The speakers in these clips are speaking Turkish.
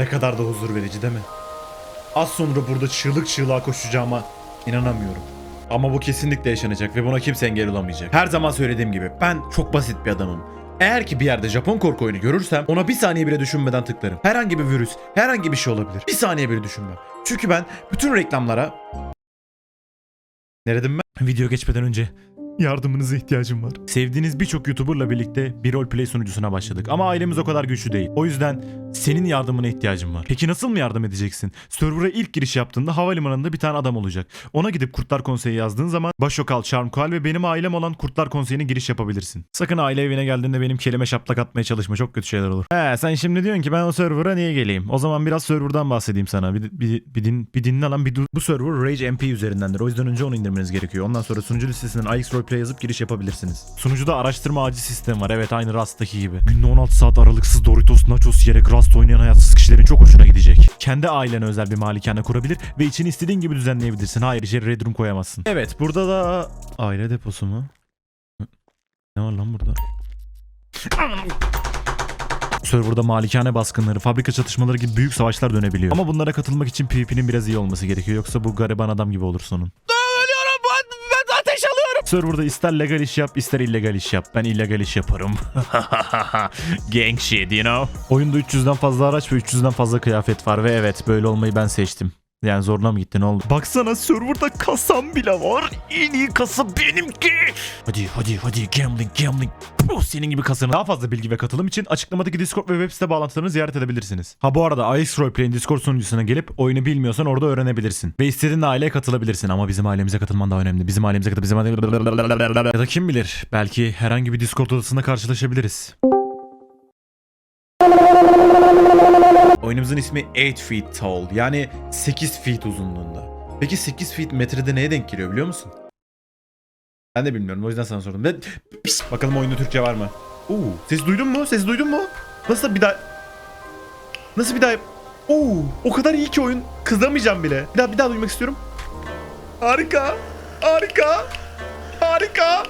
Ne kadar da huzur verici değil mi? Az sonra burada çığlık çığlığa koşacağıma inanamıyorum. Ama bu kesinlikle yaşanacak ve buna kimse engel olamayacak. Her zaman söylediğim gibi ben çok basit bir adamım. Eğer ki bir yerde Japon korku oyunu görürsem ona bir saniye bile düşünmeden tıklarım. Herhangi bir virüs, herhangi bir şey olabilir. Bir saniye bile düşünmem. Çünkü ben bütün reklamlara... Neredim ben? Video geçmeden önce yardımınıza ihtiyacım var. Sevdiğiniz birçok YouTuber'la birlikte bir roleplay sunucusuna başladık. Ama ailemiz o kadar güçlü değil. O yüzden senin yardımına ihtiyacım var. Peki nasıl mı yardım edeceksin? Server'a ilk giriş yaptığında havalimanında bir tane adam olacak. Ona gidip Kurtlar Konseyi yazdığın zaman Başokal, Charmkal ve benim ailem olan Kurtlar Konseyi'ne giriş yapabilirsin. Sakın aile evine geldiğinde benim kelime şaplak atmaya çalışma. Çok kötü şeyler olur. He sen şimdi diyorsun ki ben o server'a niye geleyim? O zaman biraz server'dan bahsedeyim sana. Bir, bir, bir, din, bir dinle lan bir. Bu server Rage MP üzerindendir. O yüzden önce onu indirmeniz gerekiyor. Ondan sonra sunucu listesinden iX Roleplay yazıp giriş yapabilirsiniz. Sunucuda araştırma ağacı sistemi var. Evet aynı Rust'taki gibi. Günde 16 saat aralıksız Doritos, Nachos yiyerek Rust oynayan hayatsız kişilerin çok hoşuna gidecek. Kendi ailene özel bir malikane kurabilir ve içini istediğin gibi düzenleyebilirsin. Hayır içeri Red Room koyamazsın. Evet burada da aile deposu mu? Ne var lan burada? Serverda malikane baskınları, fabrika çatışmaları gibi büyük savaşlar dönebiliyor. Ama bunlara katılmak için PvP'nin biraz iyi olması gerekiyor. Yoksa bu gariban adam gibi olursun onun. Serverda ister legal iş yap ister illegal iş yap. Ben illegal iş yaparım. Gang shit you know. Oyunda 300'den fazla araç ve 300'den fazla kıyafet var ve evet böyle olmayı ben seçtim. Yani zoruna mı gitti ne oldu? Baksana serverda kasam bile var. En iyi kasa benimki. Hadi hadi hadi gambling gambling. Puh, senin gibi kasanın. Daha fazla bilgi ve katılım için açıklamadaki Discord ve web site bağlantılarını ziyaret edebilirsiniz. Ha bu arada iX Roleplay'in Discord sunucusuna gelip oyunu bilmiyorsan orada öğrenebilirsin. Ve istediğin aileye katılabilirsin ama bizim ailemize katılman daha önemli. Bizim ailemize katıl bizim ailemize Ya da kim bilir belki herhangi bir Discord odasında karşılaşabiliriz. Oyunumuzun ismi 8 feet tall yani 8 feet uzunluğunda. Peki 8 feet metrede neye denk geliyor biliyor musun? Ben de bilmiyorum o yüzden sana sordum. Ve Pis, bakalım oyunda Türkçe var mı? Oo, ses duydun mu? Ses duydun mu? Nasıl bir daha... Nasıl bir daha... Oo, o kadar iyi ki oyun. Kızamayacağım bile. Bir daha bir daha duymak istiyorum. Harika. Harika. Harika.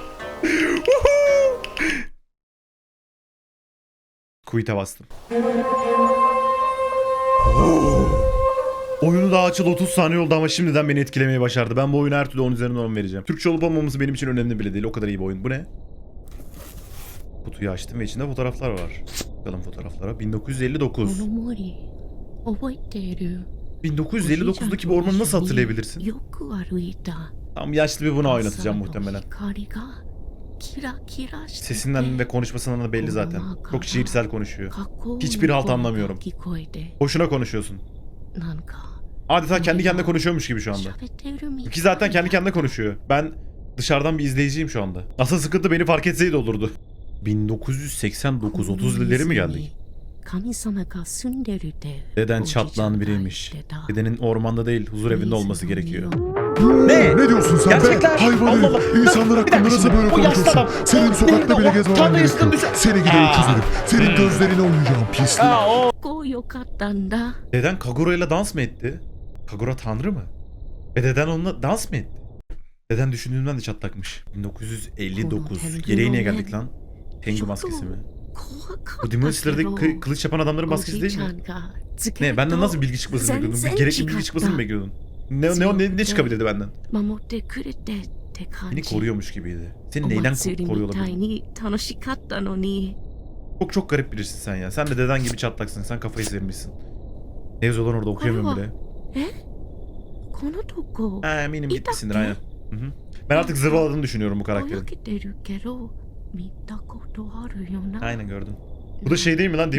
Quit'e bastım. Oyunu daha açıl 30 saniye oldu ama şimdiden beni etkilemeyi başardı. Ben bu oyuna her türlü 10 üzerinden 10 vereceğim. Türkçe olup olmaması benim için önemli bile değil. O kadar iyi bir oyun. Bu ne? Kutuyu açtım ve içinde fotoğraflar var. Bakalım fotoğraflara. 1959. 1959'daki bir ormanı nasıl hatırlayabilirsin? Tam yaşlı bir buna oynatacağım muhtemelen. Kira, kira Sesinden ve konuşmasından da belli zaten. Çok şiirsel konuşuyor. Hiçbir halt anlamıyorum. Boşuna konuşuyorsun. Adeta kendi kendine konuşuyormuş gibi şu anda. Ki zaten kendi kendine konuşuyor. Ben dışarıdan bir izleyiciyim şu anda. Asıl sıkıntı beni fark etseydi olurdu. 1989 30 30'ları mi geldik? Deden çatlan biriymiş. Dedenin ormanda değil huzur evinde olması gerekiyor. Ne? Ne diyorsun sen Gerçekler. be? Hayvan Allah Allah. herif. İnsanlar Bir dakika hakkında nasıl şimdi. böyle Bu yaşlı konuşursun? adam. Senin O sokakta değil de bile o gezmemen Tanrı gerekiyor. üstünde düşen- Seni gidi Aa. öküz herif. Senin gözlerine uyuyacağım pislik. こうよかったんだ Deden Kagura ile dans mı etti? Kagura tanrı mı? Ve deden onunla dans mı etti? Deden düşündüğümden de çatlakmış. 1959. Geriye niye geldik lan? Tengu maskesi mi? 怖かった Bu Demon け Slayer'daki ど kı- kılıç yapan adamların お maskesi じい değil ちゃ mi? んがつけ Ne る benden と nasıl bilgi çıkmasını bekliyordun? Zenzen Gerekli bilgi çıkmasını mı çıkarttı. bekliyordun? Ne, ne, ne, ne çıkabilirdi benden? Beni koruyormuş gibiydi. Seni neyden ko- koruyor olabilir? Çok çok garip birisin sen ya. Sen de deden gibi çatlaksın. Sen kafayı sevmişsin. Nevzo'dan orada okuyamıyorum bile. Ha, eminim gitmişsindir aynen. Hı -hı. Ben artık zırvaladığını düşünüyorum bu karakterin. Aynen gördüm. Bu da şey değil mi lan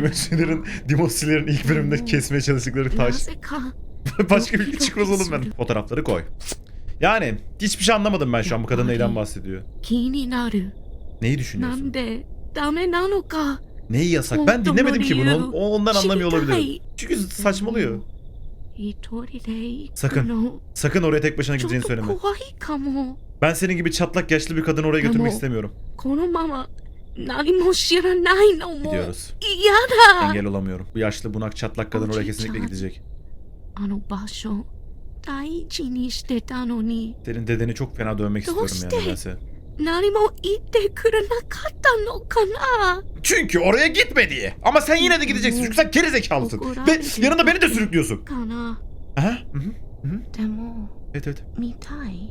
Demon Slayer'ın ilk bölümde kesmeye çalıştıkları taş. Başka bir şey çıkmaz oğlum ben. Fotoğrafları koy. Yani hiçbir şey anlamadım ben şu an bu kadın neyden bahsediyor. Neyi düşünüyorsun? Neyi yasak? Ben dinlemedim ki bunu. O ondan anlamıyor olabilirim. Çünkü saçmalıyor. Sakın. Sakın oraya tek başına gideceğini söyleme. Ben senin gibi çatlak yaşlı bir kadını oraya götürmek istemiyorum. Gidiyoruz. Engel olamıyorum. Bu yaşlı bunak çatlak kadın oraya kesinlikle gidecek. あの場所大事にしてたのに Senin dedeni çok fena dövmek istiyorum yani Doste. nedense. 何も言ってくれなかったのかな Çünkü oraya gitme diye. Ama sen yine de gideceksin çünkü sen geri zekalısın. Ve yanında beni de sürüklüyorsun. かな Aha. hı hı. でも Evet evet. 見たい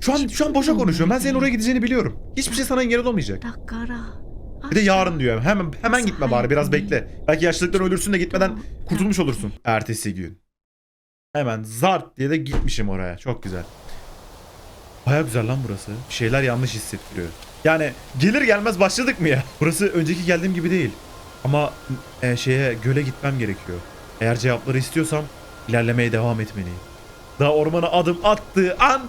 Şu an şu an boşa konuşuyorum. Ben senin oraya gideceğini biliyorum. Hiçbir şey sana engel olmayacak. だから Bir de yarın diyor. Hemen hemen gitme bari biraz bekle. Belki yaşlılıktan ölürsün de gitmeden kurtulmuş olursun. Ertesi gün. Hemen zart diye de gitmişim oraya. Çok güzel. Baya güzel lan burası. Bir şeyler yanlış hissettiriyor. Yani gelir gelmez başladık mı ya? Burası önceki geldiğim gibi değil. Ama e, şeye göle gitmem gerekiyor. Eğer cevapları istiyorsam ilerlemeye devam etmeliyim. Daha ormana adım attığı an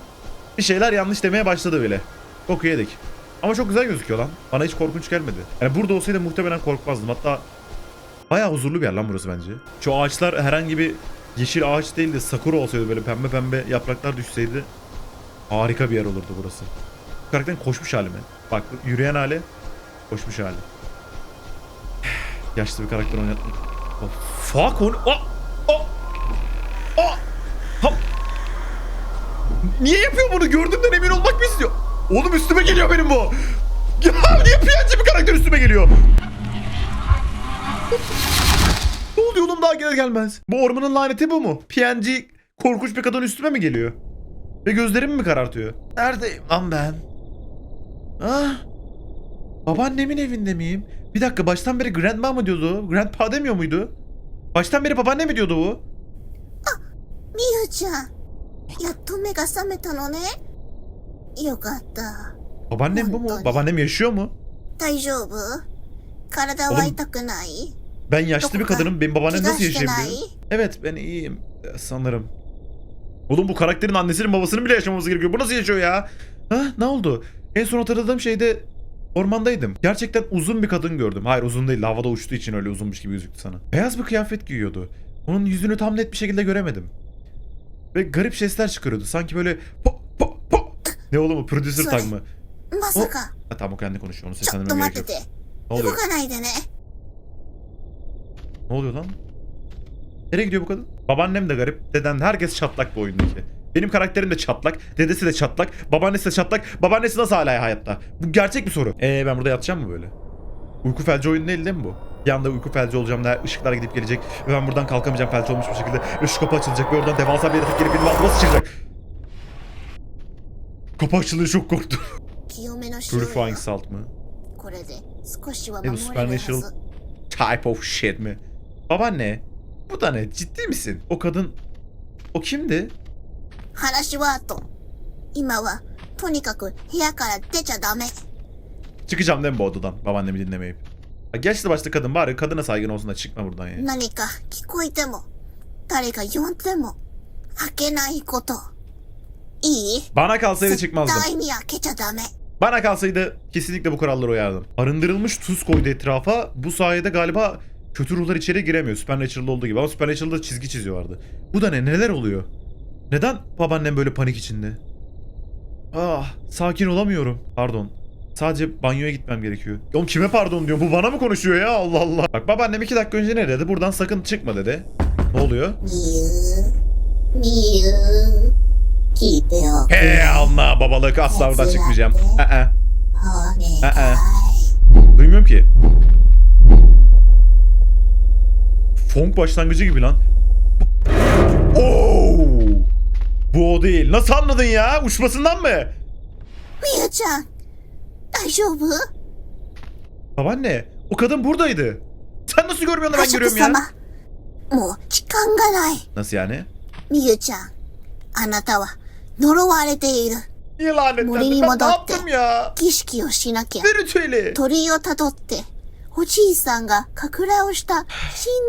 bir şeyler yanlış demeye başladı bile. Boku yedik. Ama çok güzel gözüküyor lan. Bana hiç korkunç gelmedi. Yani burada olsaydı muhtemelen korkmazdım. Hatta bayağı huzurlu bir yer lan burası bence. Şu ağaçlar herhangi bir yeşil ağaç değil de sakura olsaydı böyle pembe pembe yapraklar düşseydi harika bir yer olurdu burası. Bu karakterin koşmuş hali mi? Bak yürüyen hali koşmuş hali. Yaşlı bir karakter oynatmak. Oh, fuck onu. Oh, oh, oh. Niye yapıyor bunu? Gördüğümden emin olmak mı istiyor? Oğlum üstüme geliyor benim bu. Ya niye piyancı bir karakter üstüme geliyor? ne oluyor oğlum daha gelir gelmez. Bu ormanın laneti bu mu? PNG korkunç bir kadın üstüme mi geliyor? Ve gözlerimi mi karartıyor? Neredeyim lan ben? Ah. Babaannemin evinde miyim? Bir dakika baştan beri grandma mı diyordu? Grandpa demiyor muydu? Baştan beri babaanne mi diyordu bu? みゆちゃん、やっと目が覚めたのね。よかった。 Babaannem bu mu? Montaj. Babaannem yaşıyor mu? 大丈夫体は痛くない ben yaşlı bir kadınım. Benim babaannem nasıl yaşayabiliyor? Evet ben iyiyim sanırım. Oğlum bu karakterin annesinin babasının bile yaşamaması gerekiyor. Bu nasıl yaşıyor ya? Ha ne oldu? En son hatırladığım şeyde ormandaydım. Gerçekten uzun bir kadın gördüm. Hayır uzun değil havada uçtuğu için öyle uzunmuş gibi gözüktü sana. Beyaz bir kıyafet giyiyordu. Onun yüzünü tam net bir şekilde göremedim. Ve garip sesler çıkarıyordu. Sanki böyle po po po. Ne oğlum o prodüser tag mı? Masaka. O... Ha, tamam o kendi konuşuyor. Onu seslendirmeye gerek yok. Ne oluyor? Ne oluyor lan? Nereye gidiyor bu kadın? Babaannem de garip. Deden herkes çatlak bu oyundaki. Benim karakterim de çatlak. Dedesi de çatlak. Babaannesi de çatlak. Babaannesi nasıl hala hayatta? Bu gerçek bir soru. Eee ben burada yatacağım mı böyle? Uyku felci oyunu değil değil mi bu? Bir anda uyku felci olacağım da ışıklar gidip gelecek ve ben buradan kalkamayacağım felci olmuş bir şekilde ve şu kapı açılacak ve oradan devasa bir yaratık gelip benim altıma sıçrayacak. Kapı açılıyor çok korktum. Purifying salt mı? Ne bu supernatural type of shit mi? Babaanne bu da ne? Ciddi misin? O kadın... O kimdi? 話は後。今は、とにかく部屋から出ちゃダメ。 Çıkacağım değil mi bu odadan babaannemi dinlemeyip? Ha, Yaşlı başlı kadın bari kadına saygın olsun da çıkma buradan ya. 何か聞こえても、誰か呼んでも、開けないこと。いい Bana kalsaydı 絶 çıkmazdım. 対に開けちゃダメ。 Bana kalsaydı kesinlikle bu kurallara uyardım. Arındırılmış tuz koydu etrafa. Bu sayede galiba kötü ruhlar içeri giremiyor. Supernatural'da olduğu gibi ama Supernatural'da çizgi çiziyorlardı. Bu da ne? Neler oluyor? Neden babaannem böyle panik içinde? Ah sakin olamıyorum. Pardon. Sadece banyoya gitmem gerekiyor. Oğlum kime pardon diyor? Bu bana mı konuşuyor ya? Allah Allah. Bak babaannem iki dakika önce ne dedi? Buradan sakın çıkma dedi. Ne oluyor? Hey Allah babalık asla oradan çıkmayacağım. Ee ee. ee. ee. Duymuyorum ki. Fong başlangıcı gibi lan. Oo! Bu o değil. Nasıl anladın ya? Uçmasından mı? Mia-chan. Daijoubu? Babaanne o kadın buradaydı. Sen nasıl görmüyorsun da ben görüyorum ya? Mo chikan ga. Nasıl yani? Miyu-chan. Anata wa noroware-te-iru. Niye lanetlendim? Ben ne yaptım ya? Kishiki o shinake. Ve ritüeli. Tadotte. おじいさんがかくらをした神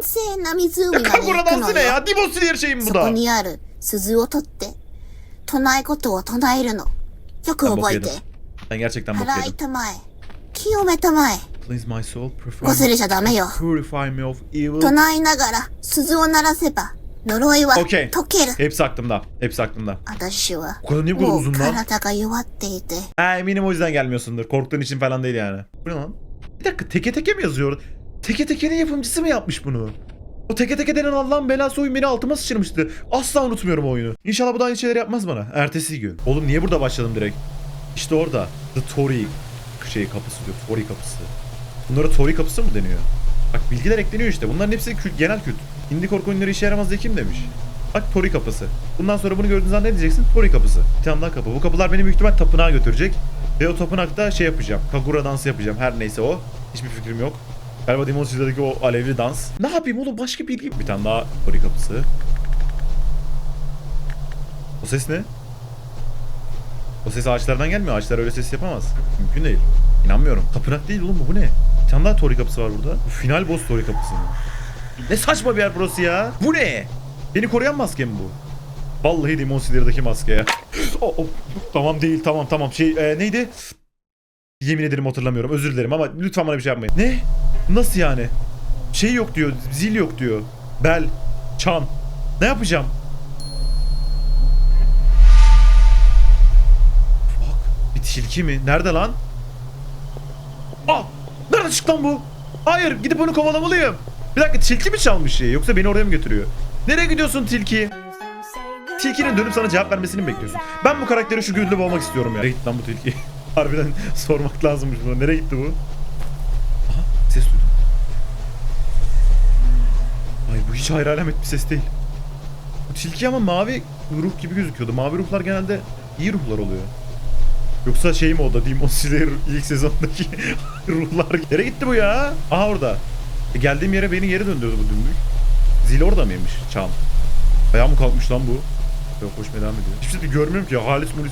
聖な湖に行くのよ。そこにある鈴を取って、唱えことを唱えるの。よく覚えて。払いたまえ。清めたまえ。忘れちゃダメよ。唱えながら鈴を鳴らせば。呪いは解ける。Okay. Hep saktımda. Hep saktımda. 私は。これ何が起こるんだ体が弱っていて。はい、みんなもう一段やりみょすんだ。コルトにしんぱらんでいりゃ。これなん？Bir dakika teke teke mi yazıyor? Teke tekenin yapımcısı mı yapmış bunu? O teke teke denen Allah'ın belası oyun beni altıma sıçırmıştı. Asla unutmuyorum o oyunu. İnşallah bu da aynı şeyleri yapmaz bana. Ertesi gün. Oğlum niye burada başladım direkt? İşte orada. The Tory şey kapısı diyor. Tory kapısı. Bunlara Tory kapısı mı deniyor? Bak bilgiler ekleniyor işte. Bunların hepsi kült, genel kült. Indie korku oyunları işe yaramaz diye kim demiş? Bak Tory kapısı. Bundan sonra bunu gördüğün zaman ne diyeceksin? Tory kapısı. Bir tane daha kapı. Bu kapılar beni büyük ihtimal tapınağa götürecek. Ve o tapınakta şey yapacağım. Kagura dansı yapacağım. Her neyse o. Hiçbir fikrim yok. Galiba Demon Souls*'daki o alevli dans. Ne yapayım oğlum başka bilgi. Bir tane daha Tory kapısı. O ses ne? O ses ağaçlardan gelmiyor. Ağaçlar öyle ses yapamaz. Mümkün değil. İnanmıyorum. Tapınak değil oğlum bu. Ne? Bir tane daha Tori kapısı var burada. Bu final boss Tori kapısı mı? Ne saçma bir yer burası ya. Bu ne? Beni koruyan maske bu? Vallahi Demon Slayer'daki maske ya. O- o- tamam değil tamam tamam. Şey e, neydi? Yemin ederim hatırlamıyorum. Özür dilerim ama lütfen bana bir şey yapmayın. Ne? Nasıl yani? Şey yok diyor. Zil yok diyor. Bel. Çan. Ne yapacağım? Fuck. Bir tilki mi? Nerede lan? Aa! Nerede çıktı lan bu? Hayır gidip onu kovalamalıyım. Bir dakika tilki mi çalmış şeyi yoksa beni oraya mı götürüyor? Nereye gidiyorsun tilki? Tilkinin dönüp sana cevap vermesini mi bekliyorsun? Ben bu karakteri şu gönlü bulmak istiyorum ya. Nereye gitti lan bu tilki? Harbiden sormak lazımmış buna. Nereye gitti bu? Aha ses duydum. Ay bu hiç hayır alamet bir ses değil. Bu tilki ama mavi ruh gibi gözüküyordu. Mavi ruhlar genelde iyi ruhlar oluyor. Yoksa şey mi o da Demon Slayer ilk sezondaki ruhlar. Nereye gitti bu ya? Aha orada. E, geldiğim yere beni geri döndürdü bu dümbük. Zil orada mıymış? Çan. Ayağı mı kalkmış lan bu? Yok koşmaya devam ediyor. Hiçbir şey görmüyorum ki. Halis Mulis.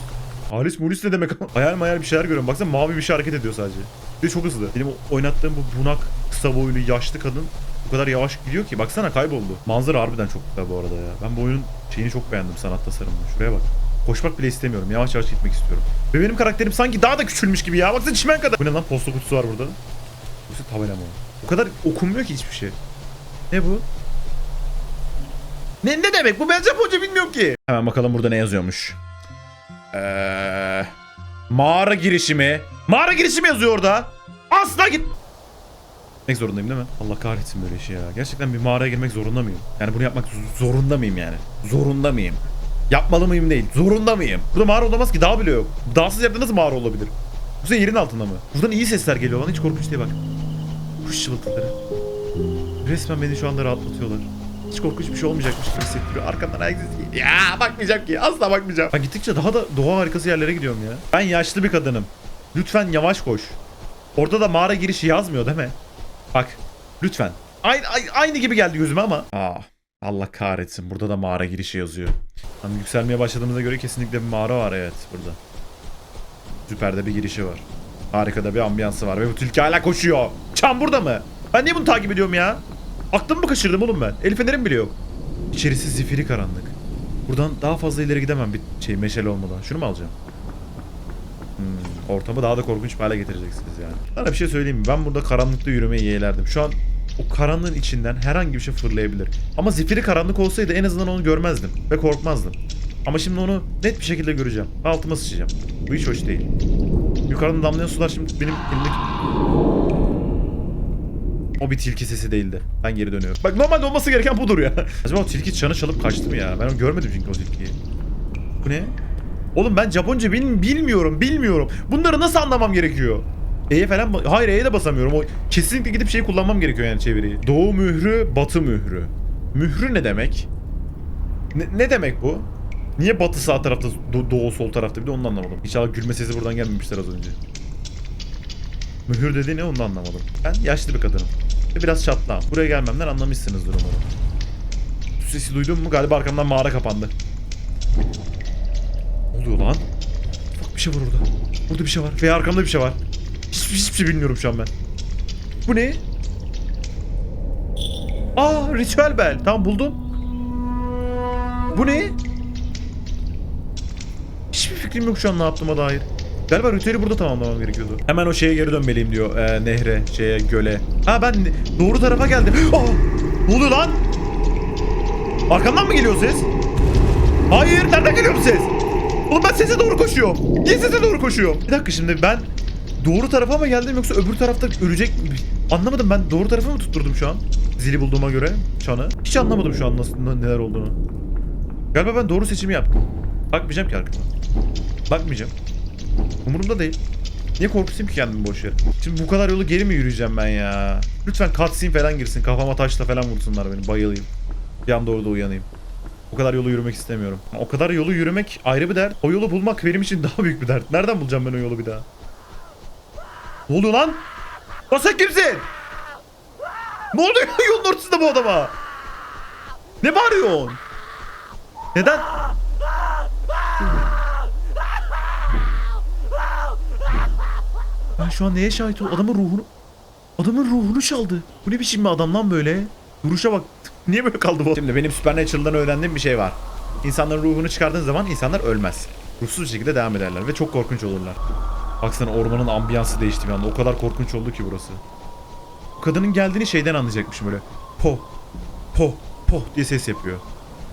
Halis Mulis ne demek? hayal mayal bir şeyler görüyorum. Baksana mavi bir şey hareket ediyor sadece. Bir de çok hızlı. Benim oynattığım bu bunak, kısa boylu, yaşlı kadın bu kadar yavaş gidiyor ki. Baksana kayboldu. Manzara harbiden çok güzel bu arada ya. Ben bu oyunun şeyini çok beğendim sanat tasarımını. Şuraya bak. Koşmak bile istemiyorum. Yavaş yavaş gitmek istiyorum. Ve benim karakterim sanki daha da küçülmüş gibi ya. Baksana çimen kadar. Bu ne lan? Posta kutusu var burada. Yoksa tabela mı o? O kadar okunmuyor ki hiçbir şey. Ne bu? Ne, ne demek? Bu ben Japonca bilmiyorum ki. Hemen bakalım burada ne yazıyormuş. Eee... Mağara girişimi. Mağara girişimi yazıyor orada. Asla git. Gitmek zorundayım değil mi? Allah kahretsin böyle işi ya. Gerçekten bir mağaraya girmek zorunda mıyım? Yani bunu yapmak zorunda mıyım yani? Zorunda mıyım? Yapmalı mıyım değil. Zorunda mıyım? Burada mağara olamaz ki. Dağ bile yok. Dağsız yerde nasıl mağara olabilir? Bu yerin altında mı? Buradan iyi sesler geliyor lan. Hiç korkunç değil bak. Kuş çıvıltıları. Resmen beni şu anda rahatlatıyorlar. Hiç korkunç bir şey olmayacakmış gibi hissettiriyor. Arkamdan ayak sesi. Ya bakmayacağım ki. Asla bakmayacağım. Ben gittikçe daha da doğa harikası yerlere gidiyorum ya. Ben yaşlı bir kadınım. Lütfen yavaş koş. Orada da mağara girişi yazmıyor değil mi? Bak. Lütfen. Aynı, aynı, gibi geldi gözüme ama. Aa, Allah kahretsin. Burada da mağara girişi yazıyor. Tam yükselmeye başladığımıza göre kesinlikle bir mağara var evet burada. Süperde bir girişi var. Harikada bir ambiyansı var ve bu tilki hala koşuyor. Çam burada mı? Ben niye bunu takip ediyorum ya? Aklımı mı kaçırdım oğlum ben? El fenerim bile yok. İçerisi zifiri karanlık. Buradan daha fazla ileri gidemem bir şey meşale olmadan. Şunu mu alacağım? Hmm, ortamı daha da korkunç bir hale getireceksiniz yani. Sana bir şey söyleyeyim mi? Ben burada karanlıkta yürümeyi yeğlerdim. Şu an o karanlığın içinden herhangi bir şey fırlayabilir. Ama zifiri karanlık olsaydı en azından onu görmezdim ve korkmazdım. Ama şimdi onu net bir şekilde göreceğim. Altıma sıçacağım. Bu hiç hoş değil. Yukarıdan damlayan sular şimdi benim elimdeki... O bir tilki sesi değildi. Ben geri dönüyorum. Bak normalde olması gereken budur ya. Acaba o tilki çanı çalıp kaçtı mı ya? Ben onu görmedim çünkü o tilkiyi. Bu ne? Oğlum ben Japonca bil- bilmiyorum, bilmiyorum. Bunları nasıl anlamam gerekiyor? E'ye falan Hayır E'ye de basamıyorum. O kesinlikle gidip şey kullanmam gerekiyor yani çeviriyi. Doğu mührü, batı mührü. Mührü ne demek? Ne, ne demek bu? Niye batı sağ tarafta, do- doğu sol tarafta bir de onu anlamadım. İnşallah gülme sesi buradan gelmemiştir az önce. Mühür dediği ne onu anlamadım. Ben yaşlı bir kadınım. Ve biraz çatlağım. Buraya gelmemden anlamışsınızdır umarım. Su sesi duydun mu? Galiba arkamdan mağara kapandı. Ne oluyor lan? Bak bir şey var orada. Burada bir şey var. Veya arkamda bir şey var. Hiçbir, hiçbir şey bilmiyorum şu an ben. Bu ne? Aa ritüel bel. Tamam buldum. Bu ne? Hiçbir fikrim yok şu an ne yaptığıma dair. Galiba ritüeli burada tamamlamam gerekiyordu. Hemen o şeye geri dönmeliyim diyor. Ee, nehre, şeye, göle. Ha ben doğru tarafa geldim. Aa! Ne oluyor lan? Arkamdan mı geliyor ses? Hayır, nereden geliyor bu ses? Oğlum ben sese doğru koşuyorum. Niye sese doğru koşuyorum? Bir dakika şimdi ben doğru tarafa mı geldim yoksa öbür tarafta ölecek mi? Anlamadım ben doğru tarafa mı tutturdum şu an? Zili bulduğuma göre çanı. Hiç anlamadım şu an nasıl neler olduğunu. Galiba ben doğru seçimi yaptım. Bakmayacağım ki arkama. Bakmayacağım. Umurumda değil. Niye korkusayım ki kendimi boş yere? Şimdi bu kadar yolu geri mi yürüyeceğim ben ya? Lütfen cutscene falan girsin. Kafama taşla falan vursunlar beni. Bayılayım. Bir anda orada uyanayım. O kadar yolu yürümek istemiyorum. O kadar yolu yürümek ayrı bir dert. O yolu bulmak benim için daha büyük bir dert. Nereden bulacağım ben o yolu bir daha? Ne oluyor lan? Lan sen kimsin? Ne oluyor yolun ortasında bu adama? Ne bağırıyorsun? Neden? Ben şu an neye şahit oldum? Adamın ruhunu... Adamın ruhunu çaldı. Bu ne biçim bir adam lan böyle? Duruşa bak. Niye böyle kaldı bu? Şimdi benim Supernatural'dan öğrendiğim bir şey var. İnsanların ruhunu çıkardığın zaman insanlar ölmez. Ruhsuz şekilde devam ederler ve çok korkunç olurlar. Baksana ormanın ambiyansı değişti bir anda. O kadar korkunç oldu ki burası. Bu kadının geldiğini şeyden anlayacakmışım böyle. Po, po, po diye ses yapıyor.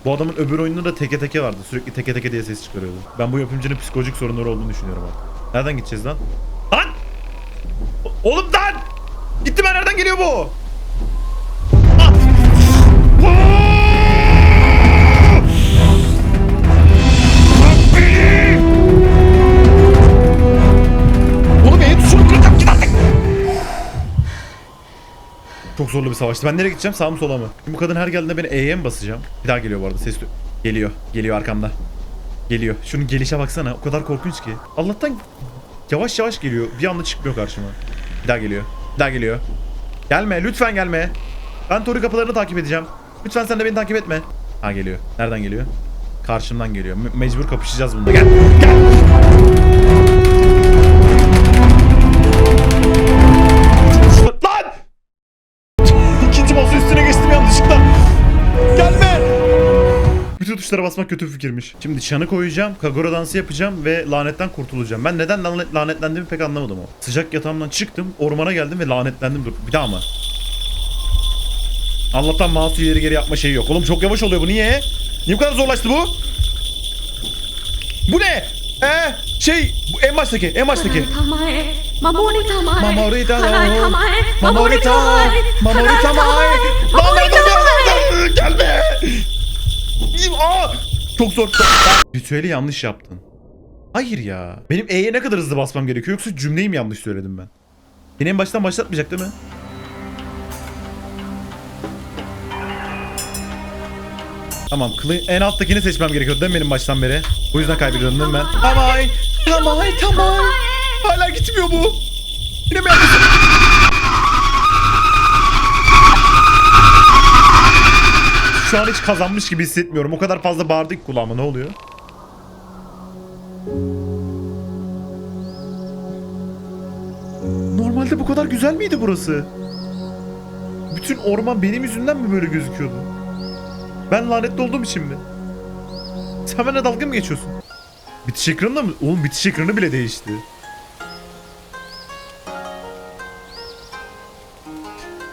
Bu adamın öbür oyununda da teke teke vardı. Sürekli teke teke diye ses çıkarıyordu. Ben bu yapımcının psikolojik sorunları olduğunu düşünüyorum artık. Nereden gideceğiz lan? Oğlum lan! Gitti ben nereden geliyor bu? Ah! Oğlum eğit şunu kıracağım git. Çok zorlu bir savaştı. Ben nereye gideceğim? Sağ mı sola mı? Bu kadın her geldiğinde beni E'ye mi basacağım? Bir daha geliyor bu arada. Ses Geliyor. Geliyor arkamda. Geliyor. Şunun gelişe baksana. O kadar korkunç ki. Allah'tan yavaş yavaş geliyor. Bir anda çıkmıyor karşıma. Bir daha geliyor. Bir daha geliyor. Gelme. Lütfen gelme. Ben Tori kapılarını takip edeceğim. Lütfen sen de beni takip etme. Ha geliyor. Nereden geliyor? Karşımdan geliyor. Me- mecbur kapışacağız bunda. Gel. Gel. Bütün tuşlara basmak kötü fikirmiş. Şimdi çanı koyacağım, kagura dansı yapacağım ve lanetten kurtulacağım. Ben neden lanet, lanetlendiğimi pek anlamadım o. Sıcak yatağımdan çıktım, ormana geldim ve lanetlendim. Dur bir daha mı? Allah'tan mouse'u ileri geri yapma şeyi yok. Oğlum çok yavaş oluyor bu niye? Niye bu kadar zorlaştı bu? Bu ne? Ee, şey, bu en baştaki, en baştaki. Tamae, Mamori tamae. Mamori tamae. Harai tamae. Mamori tamae. Mamori Harai tamae. Mamori Lan, tamae. Gelme. Aa! Çok zor. Ritüeli yanlış yaptın. Hayır ya. Benim E'ye ne kadar hızlı basmam gerekiyor yoksa cümleyi mi yanlış söyledim ben? Beni en baştan başlatmayacak değil mi? Tamam, en alttakini seçmem gerekiyordu değil mi benim baştan beri? Bu yüzden kaybediyordum değil mi ben? Tamay, tamay, tamay. Hala gitmiyor bu. Yine mi yanlış? Şu an hiç kazanmış gibi hissetmiyorum. O kadar fazla bağırdık kulağıma ne oluyor? Normalde bu kadar güzel miydi burası? Bütün orman benim yüzümden mi böyle gözüküyordu? Ben lanetli olduğum için mi? Sen benimle dalga mı geçiyorsun? Bitiş ekranı mı? Oğlum bitiş ekranı bile değişti.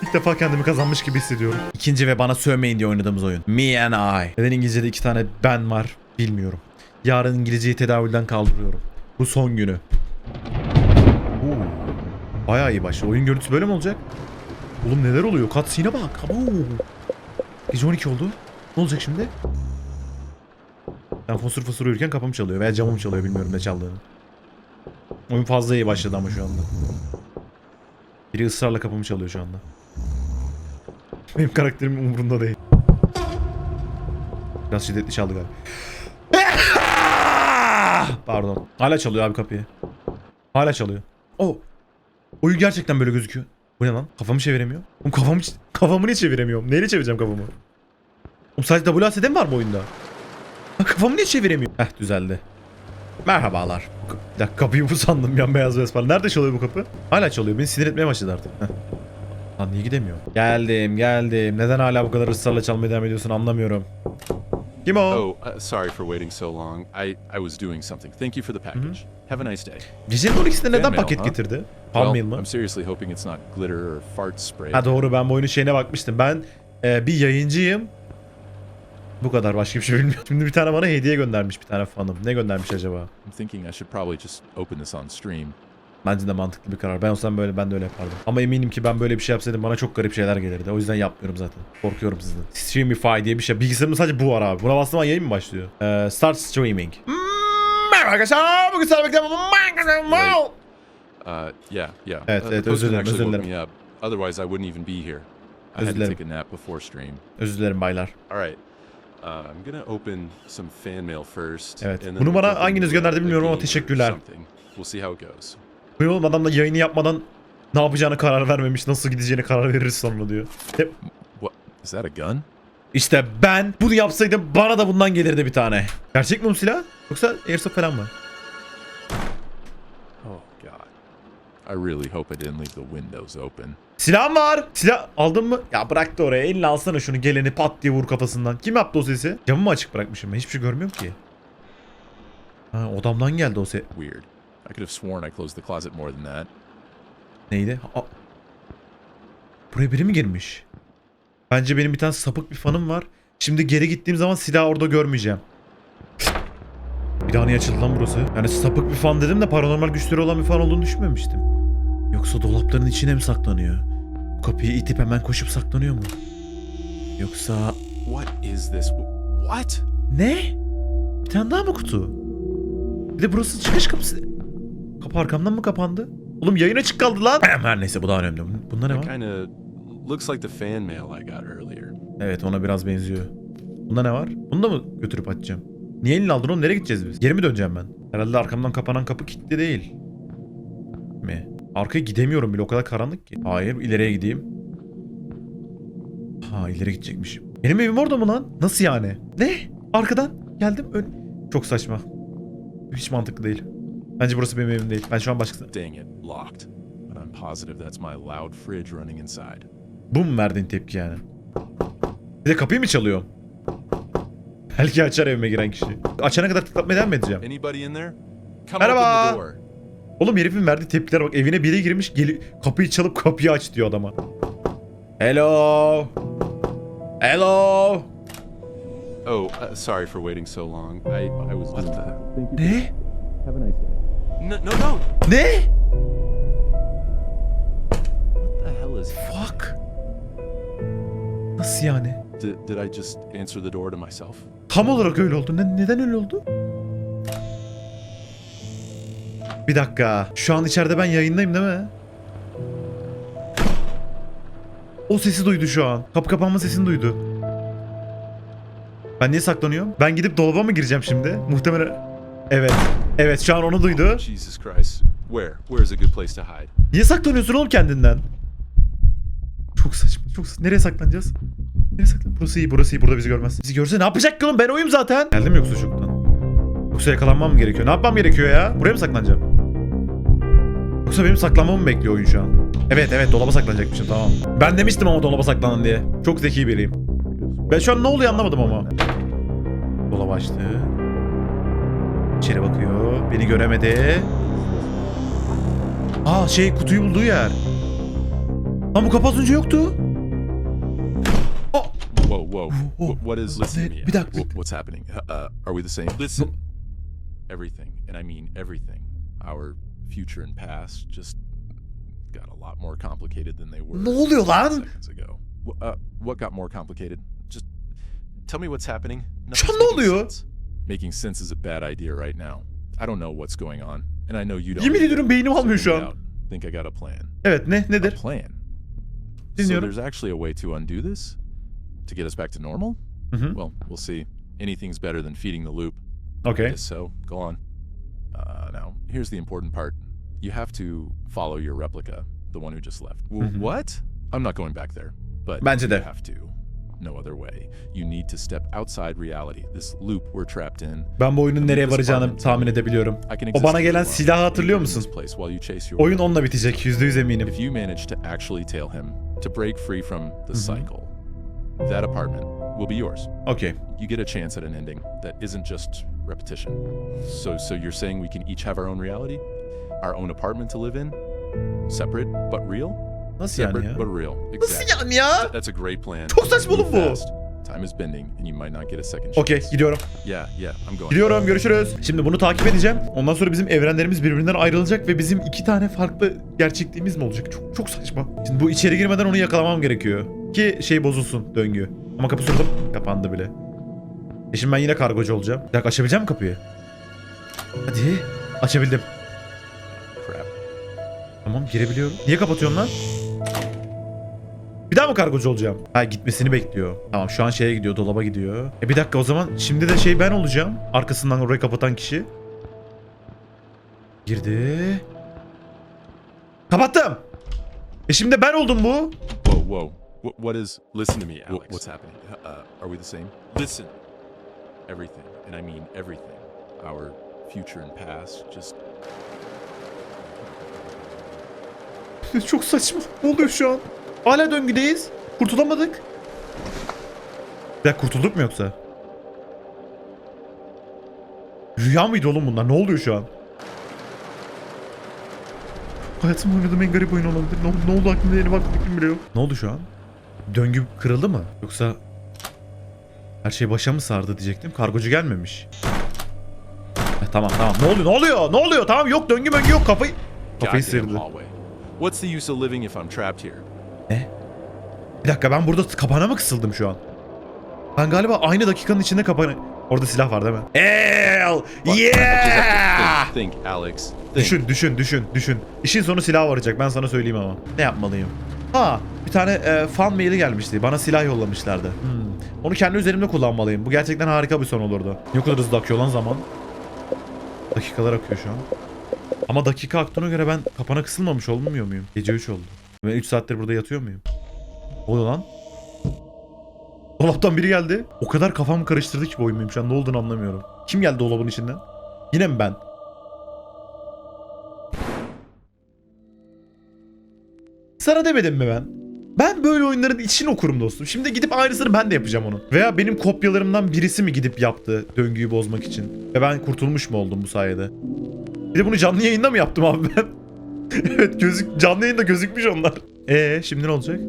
İlk defa kendimi kazanmış gibi hissediyorum. İkinci ve bana sövmeyin diye oynadığımız oyun. Me and I. Neden İngilizce'de iki tane ben var bilmiyorum. Yarın İngilizceyi tedavülden kaldırıyorum. Bu son günü. Oo. Bayağı iyi başladı. Oyun görüntüsü böyle mi olacak? Oğlum neler oluyor? Cutscene'e bak. Oo. Gece 12 oldu. Ne olacak şimdi? Ben fosur fosur uyurken kapım çalıyor veya camım çalıyor bilmiyorum ne çaldığını. Oyun fazla iyi başladı ama şu anda. Biri ısrarla kapımı çalıyor şu anda. Benim karakterim umurunda değil. Biraz şiddetli çaldı galiba. Pardon. Hala çalıyor abi kapıyı. Hala çalıyor. O. Oyun gerçekten böyle gözüküyor. Bu ne lan? Kafamı çeviremiyor. Oğlum kafamı, kafamı niye çeviremiyorum? Neyle çevireceğim kafamı? Oğlum sadece WASD mi var bu oyunda? Kafamı niye çeviremiyorum? Heh düzeldi. Merhabalar. Bir dakika kapıyı bu sandım yan beyaz Vespa. Nerede çalıyor bu kapı? Hala çalıyor. Beni sinir etmeye başladı artık. Heh. Lan niye gidemiyor? Geldim geldim. Neden hala bu kadar ısrarla çalmaya devam ediyorsun anlamıyorum. Kim o? Oh, uh, sorry for waiting so long. I, I was doing something. Thank you for the package. Have a nice day. Gecenin 12'sinde neden mail, paket ha? getirdi? Palm well, mail mı? I'm seriously hoping it's not glitter or fart spray. Ha doğru ben bu oyunun şeyine bakmıştım. Ben e, bir yayıncıyım. Bu kadar başka bir şey bilmiyorum. Şimdi bir tane bana hediye göndermiş bir tane fanım. Ne göndermiş acaba? I'm thinking I should probably just open this on stream. Bence de mantıklı bir karar. Ben olsam böyle ben de öyle yapardım. Ama eminim ki ben böyle bir şey yapsaydım bana çok garip şeyler gelirdi. O yüzden yapmıyorum zaten. Korkuyorum sizden. Streamify diye bir şey. Bilgisayarımda sadece bu var abi. Buna bastığım an yayın mı başlıyor? Ee, start streaming. Hmm, Merhaba arkadaşlar. Bugün sana bekliyorum. Uh, yeah, yeah. Evet, uh, evet, özür dilerim, özür dilerim. Otherwise, I wouldn't even be here. I Özür had to dilerim. take a nap before stream. Özür dilerim baylar. All right. Uh, I'm gonna open some fan mail first. Evet, bana jump hanginiz gönderdi bilmiyorum ama teşekkürler. We'll see how it goes. Bu oğlum adam da yayını yapmadan ne yapacağını karar vermemiş. Nasıl gideceğini karar veririz sonra diyor. Hep What? Is that a gun? İşte ben bunu yapsaydım bana da bundan gelirdi bir tane. Gerçek mi bu silah? Yoksa airsoft falan mı? Oh God. I really hope I didn't leave the windows open. Silahım var. Silah aldın mı? Ya bırak da oraya. Eline alsana şunu geleni pat diye vur kafasından. Kim yaptı o sesi? Camı mı açık bırakmışım ben? Hiçbir şey görmüyorum ki. Ha, odamdan geldi o ses. Weird. I could have sworn I closed the closet more than that. Neydi? Aa. Buraya biri mi girmiş? Bence benim bir tane sapık bir fanım var. Şimdi geri gittiğim zaman silahı orada görmeyeceğim. Bir daha niye açıldı lan burası? Yani sapık bir fan dedim de paranormal güçleri olan bir fan olduğunu düşünmemiştim. Yoksa dolapların içine mi saklanıyor? Bu kapıyı itip hemen koşup saklanıyor mu? Yoksa... What is this? Wh- What? Ne? Bir tane daha mı kutu? Bir de burası çıkış kapısı. Kapı arkamdan mı kapandı? Oğlum yayın açık kaldı lan. Her neyse bu daha önemli. Bunda ne var? looks like the fan mail I got earlier. Evet ona biraz benziyor. Bunda ne var? Bunu da mı götürüp açacağım? Niye elini aldın oğlum? Nereye gideceğiz biz? Geri mi döneceğim ben? Herhalde arkamdan kapanan kapı kilitli değil. Mi? Arkaya gidemiyorum bile o kadar karanlık ki. Hayır ileriye gideyim. Ha ileri gidecekmişim. Benim evim orada mı lan? Nasıl yani? Ne? Arkadan geldim. Ön... Çok saçma. Hiç mantıklı değil. Bence burası benim evim değil. Ben şu an başkası... Dang it, locked. But I'm positive that's my loud fridge running inside. Bu mu verdiğin tepki yani? Bir de kapıyı mı çalıyor? Belki açar evime giren kişi. Açana kadar tıklatmaya devam mı edeceğim? Anybody in there? Come Merhaba. open the door. Oğlum herifin verdiği tepkilere bak. Evine biri girmiş geli kapıyı çalıp kapıyı aç diyor adama. Hello. Hello. Oh, uh, sorry for waiting so long. I I was what the? Ne? Have a nice day. No, no, no. Ne? What the hell is? Fuck. Nasıl yani? Did, did I just answer the door to myself? Tam olarak öyle oldu. Ne, neden öyle oldu? Bir dakika. Şu an içeride ben yayındayım değil mi? O sesi duydu şu an. Kapı kapanma sesini duydu. Ben niye saklanıyorum? Ben gidip dolaba mı gireceğim şimdi? Muhtemelen... Evet. Evet şu an onu duydu. Jesus Christ. Where? Where's a good place to hide? Niye saklanıyorsun oğlum kendinden? Çok saçma. Çok sa- Nereye saklanacağız? Nereye saklan? Burası iyi, burası iyi. Burada bizi görmez. Bizi görse ne yapacak ki oğlum? Ben oyum zaten. Geldim yoksa çoktan? Yoksa yakalanmam mı gerekiyor? Ne yapmam gerekiyor ya? Buraya mı saklanacağım? Yoksa benim saklanmamı mı bekliyor oyun şu an? Evet evet dolaba saklanacakmışım tamam. Ben demiştim ama dolaba saklanın diye. Çok zeki biriyim. Ben şu an ne oluyor anlamadım ama. Dolap açtı. İçeri bakıyor. Beni göremedi. Aa şey kutuyu bulduğu yer. Lan bu kapı az önce yoktu. Oh, Whoa, whoa. Oh, Wh- what is? Listen to me. bir dakika. Wh- What's happening? Uh, uh, are we the same? Listen. Everything, and I mean everything. Our future and past just got a lot more complicated than they were. Ne oluyor lan? Seconds ago. Uh, what got more complicated? Just tell me what's happening. Şu ne oluyor? sense. Making sense is a bad idea right now. I don't know what's going on, and I know you don't. Yemin ediyorum beynim almıyor şu an. Think I got a plan. Evet ne A nedir? plan. So there's actually a way to undo this, to get us back to normal. Hı hı. Well, we'll see. Anything's better than feeding the loop. Okay. So go on. Uh, now, here's the important part. You have to follow your replica, the one who just left. W- Mhm. What? I'm not going back there. But Bence de. you have to. No other way. You need to step outside reality. This loop we're trapped in. Ben bu oyunun nereye varacağını tahmin edebiliyorum. O bana gelen silahı hatırlıyor musun? Oyun onunla bitecek yüzde yüz eminim. If you manage to actually tail him to break free from the cycle, that apartment will be yours. Okay. You get a chance at an ending that isn't just repetition. So so you're saying we can each have our own reality? Our own apartment to live in? Separate but real? Nasıl yani ya? but real. Nasıl yani ya? That- That's a great plan. Çok saçma oğlum bu. Time is bending and you might not get a second chance. Okey gidiyorum. Yeah, yeah, I'm going. Gidiyorum görüşürüz. Şimdi bunu takip edeceğim. Ondan sonra bizim evrenlerimiz birbirinden ayrılacak ve bizim iki tane farklı gerçekliğimiz mi olacak? Çok çok saçma. Şimdi bu içeri girmeden onu yakalamam gerekiyor. Ki şey bozulsun döngü. Ama kapı sordum. Kapandı bile. E şimdi ben yine kargocu olacağım. Bir dakika açabileceğim mi kapıyı? Hadi. Açabildim. Crap. Tamam girebiliyorum. Niye kapatıyorsun lan? Bir daha mı kargocu olacağım? Ha gitmesini bekliyor. Tamam şu an şeye gidiyor dolaba gidiyor. E bir dakika o zaman şimdi de şey ben olacağım. Arkasından orayı kapatan kişi. Girdi. Kapattım. E şimdi ben oldum bu. Whoa, whoa. What, what is. Listen to me, Alex. what's happening? Uh, are we the same? Listen. Everything, and I mean everything. Our future and past, just. Çok saçma. Ne oluyor şu an? Hala döngüdeyiz. Kurtulamadık. Dakika kurtulduk mu yoksa? Rüya mıydı oğlum bunlar? Ne oluyor şu an? Hayatımda oynadığım en garip oyun olabilir. Ne, ne oldu aklımda yeni bak fikrim bile yok. Ne oldu şu an? Döngü kırıldı mı? Yoksa her şey başa mı sardı diyecektim. Kargocu gelmemiş. Eh, tamam tamam. Ne oluyor? Ne oluyor? Ne oluyor? Tamam yok döngü möngü yok. Kafayı kafayı sıyırdı. What's the use of living if I'm trapped here? Bir dakika ben burada kapana mı kısıldım şu an? Ben galiba aynı dakikanın içinde kapana... Orada silah var değil mi? El! Have to think, Alex. Düşün, düşün, düşün, düşün. İşin sonu silah varacak ben sana söyleyeyim ama. Ne yapmalıyım? Ha, bir tane e, fan maili gelmişti. Bana silah yollamışlardı. Hmm. Onu kendi üzerimde kullanmalıyım. Bu gerçekten harika bir son olurdu. Ne kadar hızlı akıyor lan zaman. Dakikalar akıyor şu an. Ama dakika aktığına göre ben kapana kısılmamış olmuyor muyum? Gece 3 oldu. Ben 3 saattir burada yatıyor muyum? Oluyor lan? Dolaptan biri geldi. O kadar kafamı karıştırdı ki bu oyun benim şu an. Ne olduğunu anlamıyorum. Kim geldi dolabın içinden? Yine mi ben? Sana demedim mi ben? Ben böyle oyunların için okurum dostum. Şimdi gidip aynısını ben de yapacağım onun. Veya benim kopyalarımdan birisi mi gidip yaptı döngüyü bozmak için? Ve ben kurtulmuş mu oldum bu sayede? Bir de bunu canlı yayında mı yaptım abi ben? evet gözük canlı yayında gözükmüş onlar. Ee şimdi ne olacak?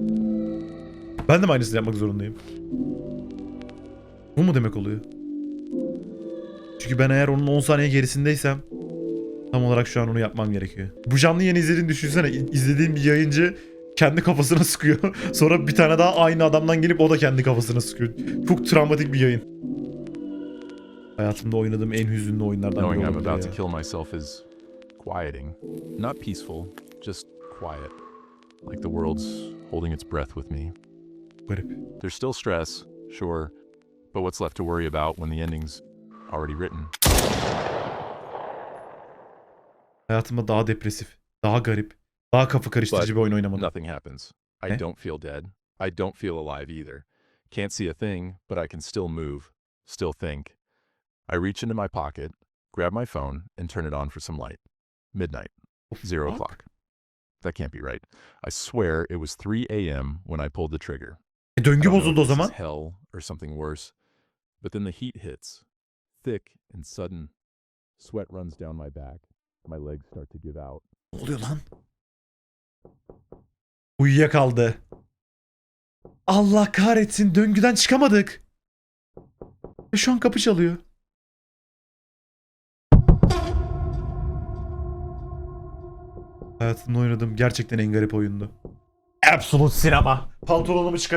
Ben de mi aynısını yapmak zorundayım? Bu mu demek oluyor? Çünkü ben eğer onun 10 saniye gerisindeysem tam olarak şu an onu yapmam gerekiyor. Bu canlı yayını izlediğini düşünsene. İzlediğin bir yayıncı kendi kafasına sıkıyor. Sonra bir tane daha aynı adamdan gelip o da kendi kafasına sıkıyor. Çok travmatik bir yayın. Hayatımda oynadığım en hüzünlü oyunlardan biri Knowing I'm olabilir ya. Quieting. Not peaceful, just quiet. Like the world's holding its breath with me. Garip. There's still stress, sure, but what's left to worry about when the ending's already written? Daha depresif, daha garip, daha kafa karıştırıcı But bir oyun oynamadım. Nothing happens. I Eh? don't feel dead. I don't feel alive either. Can't see a thing, but I can still move, still think. I reach into my pocket, grab my phone, and turn it on for some light. Midnight, zero Fuck. o'clock. That can't be right. I swear it was 3 a.m. when I pulled the trigger. E, I döngü don't know bozuldu o zaman. hell or something worse. But then the heat hits, thick and sudden. Sweat runs down my back. My legs start to give out. Ne oluyor lan? Uyuyakaldı. Allah kahretsin döngüden çıkamadık. Ve şu an kapı çalıyor. Hayatımda oynadığım gerçekten en garip oyundu. Absolute sinema. Pantolonumu çıkar.